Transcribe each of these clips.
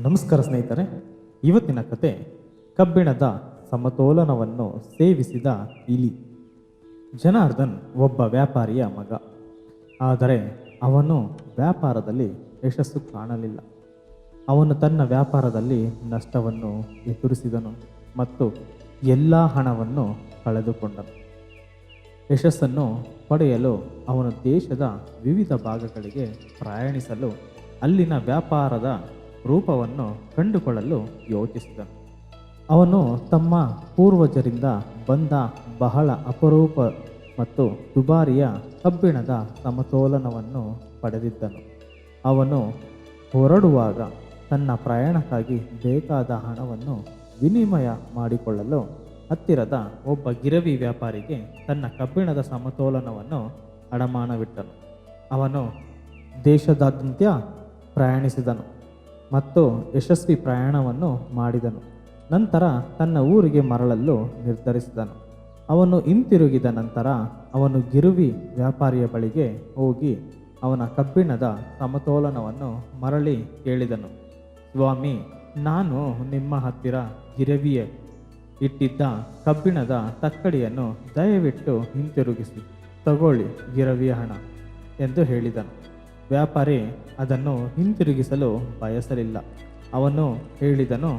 ನಮಸ್ಕಾರ ಸ್ನೇಹಿತರೆ, ಇವತ್ತಿನ ಕತೆ ಕಬ್ಬಿಣದ ಸಮತೋಲನವನ್ನು ಸೇವಿಸಿದ ಇಲಿ. ಜನಾರ್ದನ್ ಒಬ್ಬ ವ್ಯಾಪಾರಿಯ ಮಗ. ಆದರೆ ಅವನು ವ್ಯಾಪಾರದಲ್ಲಿ ಯಶಸ್ಸು ಕಾಣಲಿಲ್ಲ. ಅವನು ತನ್ನ ವ್ಯಾಪಾರದಲ್ಲಿ ನಷ್ಟವನ್ನು ಎದುರಿಸಿದನು ಮತ್ತು ಎಲ್ಲ ಹಣವನ್ನು ಕಳೆದುಕೊಂಡನು. ಯಶಸ್ಸನ್ನು ಪಡೆಯಲು ಅವನು ದೇಶದ ವಿವಿಧ ಭಾಗಗಳಿಗೆ ಪ್ರಯಾಣಿಸಲು ಅಲ್ಲಿನ ವ್ಯಾಪಾರದ ರೂಪವನ್ನು ಕಂಡುಕೊಳ್ಳಲು ಯೋಚಿಸಿದನು. ಅವನು ತಮ್ಮ ಪೂರ್ವಜರಿಂದ ಬಂದ ಬಹಳ ಅಪರೂಪ ಮತ್ತು ದುಬಾರಿಯ ಕಬ್ಬಿಣದ ಸಮತೋಲನವನ್ನು ಪಡೆದಿದ್ದನು. ಅವನು ಹೊರಡುವಾಗ ತನ್ನ ಪ್ರಯಾಣಕ್ಕಾಗಿ ಬೇಕಾದ ಹಣವನ್ನು ವಿನಿಮಯ ಮಾಡಿಕೊಳ್ಳಲು ಹತ್ತಿರದ ಒಬ್ಬ ಗಿರವಿ ವ್ಯಾಪಾರಿಗೆ ತನ್ನ ಕಬ್ಬಿಣದ ಸಮತೋಲನವನ್ನು ಅಡಮಾನವಿಟ್ಟನು. ಅವನು ದೇಶದಾದ್ಯಂತ ಪ್ರಯಾಣಿಸಿದನು. ಮತ್ತು ಯಶಸ್ವಿ ಪ್ರಯಾಣವನ್ನು ಮಾಡಿದನು. ನಂತರ ತನ್ನ ಊರಿಗೆ ಮರಳಲು ನಿರ್ಧರಿಸಿದನು. ಅವನು ಹಿಂತಿರುಗಿದ ನಂತರ ಅವನು ಗಿರುವಿ ವ್ಯಾಪಾರಿಯ ಬಳಿಗೆ ಹೋಗಿ ಅವನ ಕಬ್ಬಿಣದ ಸಮತೋಲನವನ್ನು ಮರಳಿ ಕೇಳಿದನು. ಸ್ವಾಮಿ, ನಾನು ನಿಮ್ಮ ಹತ್ತಿರ ಗಿರವಿಯೇ ಇಟ್ಟಿದ್ದ ಕಬ್ಬಿಣದ ತಕ್ಕಡಿಯನ್ನು ದಯವಿಟ್ಟು ಹಿಂತಿರುಗಿಸಿ, ತಗೊಳ್ಳಿ ಗಿರವಿಯ ಹಣ ಎಂದು ಹೇಳಿದನು. ವ್ಯಾಪಾರಿ ಅದನ್ನು ಹಿಂತಿರುಗಿಸಲು ಬಯಸಲಿಲ್ಲ. ಅವನು ಹೇಳಿದನು,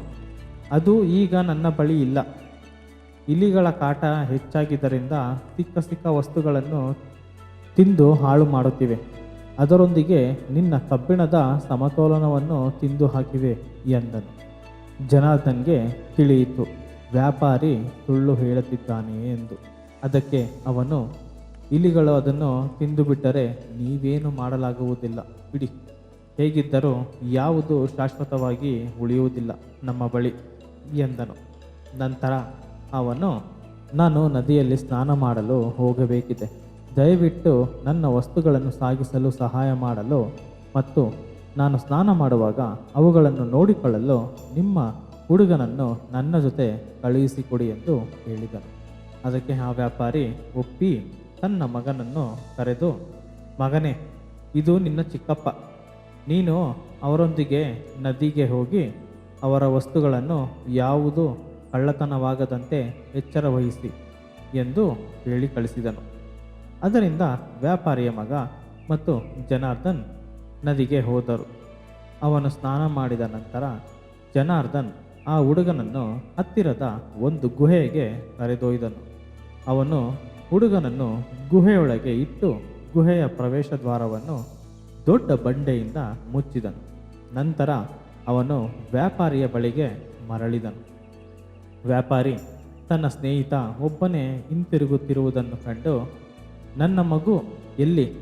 ಅದು ಈಗ ನನ್ನ ಬಳಿ ಇಲ್ಲ. ಇಲಿಗಳ ಕಾಟ ಹೆಚ್ಚಾಗಿದ್ದರಿಂದ ಸಿಕ್ಕ ಸಿಕ್ಕ ವಸ್ತುಗಳನ್ನು ತಿಂದು ಹಾಳು ಮಾಡುತ್ತಿವೆ. ಅದರೊಂದಿಗೆ ನಿನ್ನ ಕಬ್ಬಿಣದ ಸಮತೋಲನವನ್ನು ತಿಂದು ಹಾಕಿವೆ ಎಂದನು. ಜನಾರ್ದನ್ಗೆ ತಿಳಿಯಿತು, ವ್ಯಾಪಾರಿ ಸುಳ್ಳು ಹೇಳುತ್ತಿದ್ದಾನೆ ಎಂದು. ಅದಕ್ಕೆ ಅವನು ಇಲಿಗಳು ಅದನ್ನು ತಿಂದು ಬಿಟ್ಟರೆ ನೀವೇನು ಮಾಡಲಾಗುವುದಿಲ್ಲ. ಬಿಡಿ ಹೇಗಿದ್ದರೂ ಯಾವುದು ಶಾಶ್ವತವಾಗಿ ಉಳಿಯುವುದಿಲ್ಲ ನಮ್ಮ ಬಳಿ ಎಂದನು. ನಂತರ ಅವನು, ನಾನು ನದಿಯಲ್ಲಿ ಸ್ನಾನ ಮಾಡಲು ಹೋಗಬೇಕಿದೆ. ದಯವಿಟ್ಟು ನನ್ನ ವಸ್ತುಗಳನ್ನು ಸಾಗಿಸಲು ಸಹಾಯ ಮಾಡಲು ಮತ್ತು ನಾನು ಸ್ನಾನ ಮಾಡುವಾಗ ಅವುಗಳನ್ನು ನೋಡಿಕೊಳ್ಳಲು ನಿಮ್ಮ ಹುಡುಗನನ್ನು ನನ್ನ ಜೊತೆ ಕಳುಹಿಸಿಕೊಡಿ ಎಂದು ಹೇಳಿದನು. ಅದಕ್ಕೆ ಆ ವ್ಯಾಪಾರಿ ಒಪ್ಪಿ ತನ್ನ ಮಗನನ್ನು ಕರೆದು, ಮಗನೇ, ಇದು ನಿನ್ನ ಚಿಕ್ಕಪ್ಪ. ನೀನು ಅವರೊಂದಿಗೆ ನದಿಗೆ ಹೋಗಿ ಅವರ ವಸ್ತುಗಳನ್ನು ಯಾವುದು ಕಳ್ಳತನವಾಗದಂತೆ ಎಚ್ಚರ ವಹಿಸಿ ಎಂದು ಹೇಳಿ ಕಳಿಸಿದನು. ಅದರಿಂದ ವ್ಯಾಪಾರಿಯ ಮಗ ಮತ್ತು ಜನಾರ್ದನ್ ನದಿಗೆ ಹೋದರು. ಅವನು ಸ್ನಾನ ಮಾಡಿದ ನಂತರ ಜನಾರ್ದನ್ ಆ ಹುಡುಗನನ್ನು ಹತ್ತಿರದ ಒಂದು ಗುಹೆಗೆ ಕರೆದೊಯ್ದನು. ಅವನು ಹುಡುಗನನ್ನು ಗುಹೆಯೊಳಗೆ ಇಟ್ಟು ಗುಹೆಯ ಪ್ರವೇಶ ದ್ವಾರವನ್ನು ದೊಡ್ಡ ಬಂಡೆಯಿಂದ ಮುಚ್ಚಿದನು. ನಂತರ ಅವನು ವ್ಯಾಪಾರಿಯ ಬಳಿಗೆ ಮರಳಿದನು. ವ್ಯಾಪಾರಿ, ತನ್ನ ಸ್ನೇಹಿತ ಒಬ್ಬನೇ ಹಿಂತಿರುಗುತ್ತಿರುವುದನ್ನು ಕಂಡು, ನನ್ನ ಮಗು, ಎಲ್ಲಿ?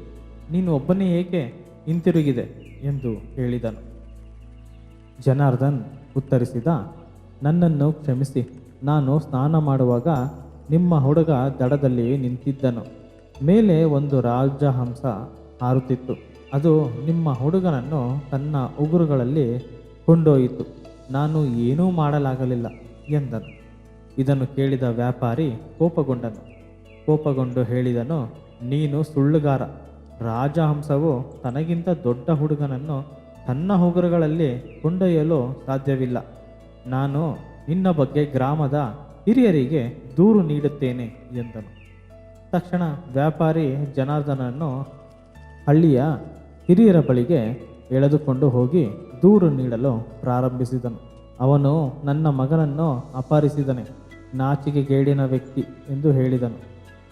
ನೀನು ಒಬ್ಬನೇ ಏಕೆ ಹಿಂತಿರುಗಿದೆ? ಎಂದು ಹೇಳಿದನು. ಜನಾರ್ದನ್ ಉತ್ತರಿಸಿದ, ನನ್ನನ್ನು ಕ್ಷಮಿಸಿ, ನಾನು ಸ್ನಾನ ಮಾಡುವಾಗ ನಿಮ್ಮ ಹುಡುಗ ದಡದಲ್ಲಿ ನಿಂತಿದ್ದನು. ಮೇಲೆ ಒಂದು ರಾಜಹಂಸ ಹಾರುತ್ತಿತ್ತು. ಅದು ನಿಮ್ಮ ಹುಡುಗನನ್ನು ತನ್ನ ಉಗುರುಗಳಲ್ಲಿ ಕೊಂಡೊಯ್ಯಿತು. ನಾನು ಏನೂ ಮಾಡಲಾಗಲಿಲ್ಲ ಎಂದನು. ಇದನ್ನು ಕೇಳಿದ ವ್ಯಾಪಾರಿ ಕೋಪಗೊಂಡನು. ಕೋಪಗೊಂಡು ಹೇಳಿದನು, ನೀನು ಸುಳ್ಳುಗಾರ. ರಾಜಹಂಸವು ತನಗಿಂತ ದೊಡ್ಡ ಹುಡುಗನನ್ನು ತನ್ನ ಉಗುರುಗಳಲ್ಲಿ ಕೊಂಡೊಯ್ಯಲು ಸಾಧ್ಯವಿಲ್ಲ. ನಾನು ನಿನ್ನ ಬಗ್ಗೆ ಗ್ರಾಮದ ಹಿರಿಯರಿಗೆ ದೂರು ನೀಡುತ್ತೇನೆ ಎಂದನು. ತಕ್ಷಣ ವ್ಯಾಪಾರಿ ಜನಾರ್ದನನ್ನು ಹಳ್ಳಿಯ ಹಿರಿಯರ ಬಳಿಗೆ ಎಳೆದುಕೊಂಡು ಹೋಗಿ ದೂರು ನೀಡಲು ಪ್ರಾರಂಭಿಸಿದನು. ಅವನು ನನ್ನ ಮಗನನ್ನು ಅಪಹರಿಸಿದನೆ ನಾಚಿಕೆಗೇಡಿನ ವ್ಯಕ್ತಿ ಎಂದು ಹೇಳಿದನು.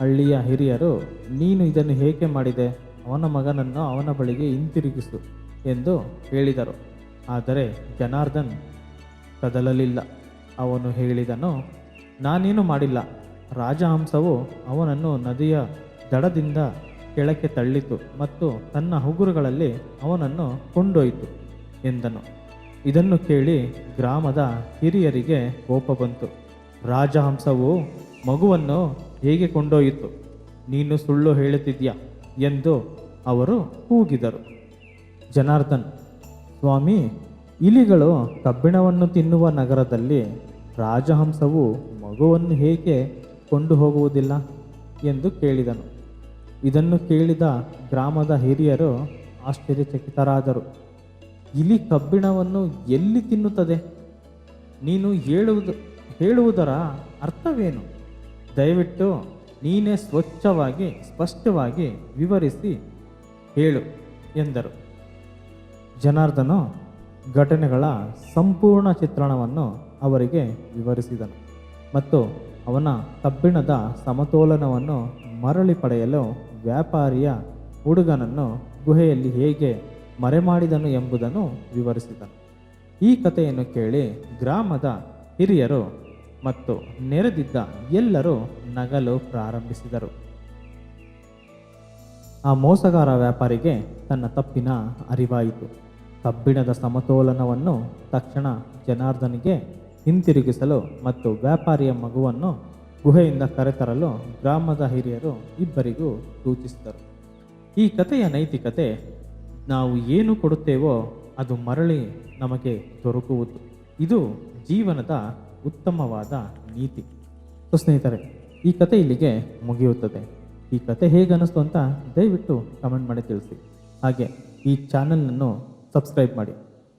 ಹಳ್ಳಿಯ ಹಿರಿಯರು, ನೀನು ಇದನ್ನು ಏಕೆ ಮಾಡಿದೆ? ಅವನ ಮಗನನ್ನು ಅವನ ಬಳಿಗೆ ಹಿಂತಿರುಗಿಸು ಎಂದು ಹೇಳಿದರು. ಆದರೆ ಜನಾರ್ದನ್ ಕದಲಲಿಲ್ಲ. ಅವನು ಹೇಳಿದನು ನಾನೇನು ಮಾಡಿಲ್ಲ. ರಾಜಹಂಸವು ಅವನನ್ನು ನದಿಯ ದಡದಿಂದ ಕೆಳಕ್ಕೆ ತಳ್ಳಿತು ಮತ್ತು ತನ್ನ ಹುಗುರುಗಳಲ್ಲಿ ಅವನನ್ನು ಕೊಂಡೊಯ್ತು ಎಂದನು. ಇದನ್ನು ಕೇಳಿ ಗ್ರಾಮದ ಹಿರಿಯರಿಗೆ ಕೋಪ ಬಂತು. ರಾಜಹಂಸವು ಮಗುವನ್ನು ಹೇಗೆ ಕೊಂಡೊಯ್ಯಿತು? ನೀನು ಸುಳ್ಳು ಹೇಳುತ್ತಿದ್ಯಾ? ಎಂದು ಅವರು ಕೂಗಿದರು. ಜನಾರ್ದನ್, ಸ್ವಾಮಿ, ಇಲಿಗಳು ಕಬ್ಬಿಣವನ್ನು ತಿನ್ನುವ ನಗರದಲ್ಲಿ ರಾಜಹಂಸವು ಮಗುವನ್ನು ಹೇಗೆ ಕೊಂಡು ಹೋಗುವುದಿಲ್ಲ ಎಂದು ಕೇಳಿದನು. ಇದನ್ನು ಕೇಳಿದ ಗ್ರಾಮದ ಹಿರಿಯರು ಆಶ್ಚರ್ಯಚಕಿತರಾದರು. ಇಲಿ ಕಬ್ಬಿಣವನ್ನು ಎಲ್ಲಿ ತಿನ್ನುತ್ತದೆ? ನೀನು ಹೇಳುವುದು, ಹೇಳುವುದರ ಅರ್ಥವೇನು? ದಯವಿಟ್ಟು ನೀನೇ ಸ್ವಚ್ಛವಾಗಿ, ಸ್ಪಷ್ಟವಾಗಿ ವಿವರಿಸಿ ಹೇಳು ಎಂದರು. ಜನಾರ್ದನು ಘಟನೆಗಳ ಸಂಪೂರ್ಣ ಚಿತ್ರಣವನ್ನು ಅವರಿಗೆ ವಿವರಿಸಿದನು. ಮತ್ತು ಅವನ ಕಬ್ಬಿಣದ ಸಮತೋಲನವನ್ನು ಮರಳಿ ಪಡೆಯಲು ವ್ಯಾಪಾರಿಯ ಹುಡುಗನನ್ನು ಗುಹೆಯಲ್ಲಿ ಹೇಗೆ ಮರೆಮಾಡಿದನು ಎಂಬುದನ್ನು ವಿವರಿಸಿದನು. ಈ ಕಥೆಯನ್ನು ಕೇಳಿ ಗ್ರಾಮದ ಹಿರಿಯರು ಮತ್ತು ನೆರೆದಿದ್ದ ಎಲ್ಲರೂ ನಗಲು ಪ್ರಾರಂಭಿಸಿದರು. ಆ ಮೋಸಗಾರ ವ್ಯಾಪಾರಿಗೆ ತನ್ನ ತಪ್ಪಿನ ಅರಿವಾಯಿತು. ಕಬ್ಬಿಣದ ಸಮತೋಲನವನ್ನು ತಕ್ಷಣ ಜನಾರ್ದನಿಗೆ ಹಿಂತಿರುಗಿಸಲು ಮತ್ತು ವ್ಯಾಪಾರಿಯ ಮಗುವನ್ನು ಗುಹೆಯಿಂದ ಕರೆತರಲು ಗ್ರಾಮದ ಹಿರಿಯರು ಇಬ್ಬರಿಗೂ ಸೂಚಿಸಿದರು. ಈ ಕಥೆಯ ನೈತಿಕತೆ ನಾವು ಏನು ಕೊಡುತ್ತೇವೋ ಅದು ಮರಳಿ ನಮಗೆ ದೊರಕುವುದು. ಇದು ಜೀವನದ ಉತ್ತಮವಾದ ನೀತಿ. ಸೊ ಸ್ನೇಹಿತರೆ, ಈ ಕತೆ ಇಲ್ಲಿಗೆ ಮುಗಿಯುತ್ತದೆ. ಈ ಕತೆ ಹೇಗನ್ನಿಸ್ತು ಅಂತ ದಯವಿಟ್ಟು ಕಮೆಂಟ್ ಮಾಡಿ ತಿಳಿಸಿ. ಹಾಗೆ ಈ ಚಾನಲನ್ನು ಸಬ್ಸ್ಕ್ರೈಬ್ ಮಾಡಿ.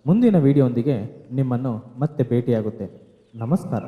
ಮುಂದಿನ ವಿಡಿಯೋಂದಿಗೆ ನಿಮ್ಮನ್ನು ಮತ್ತೆ ಭೇಟಿಯಾಗುತ್ತೆ ನಮಸ್ಕಾರ.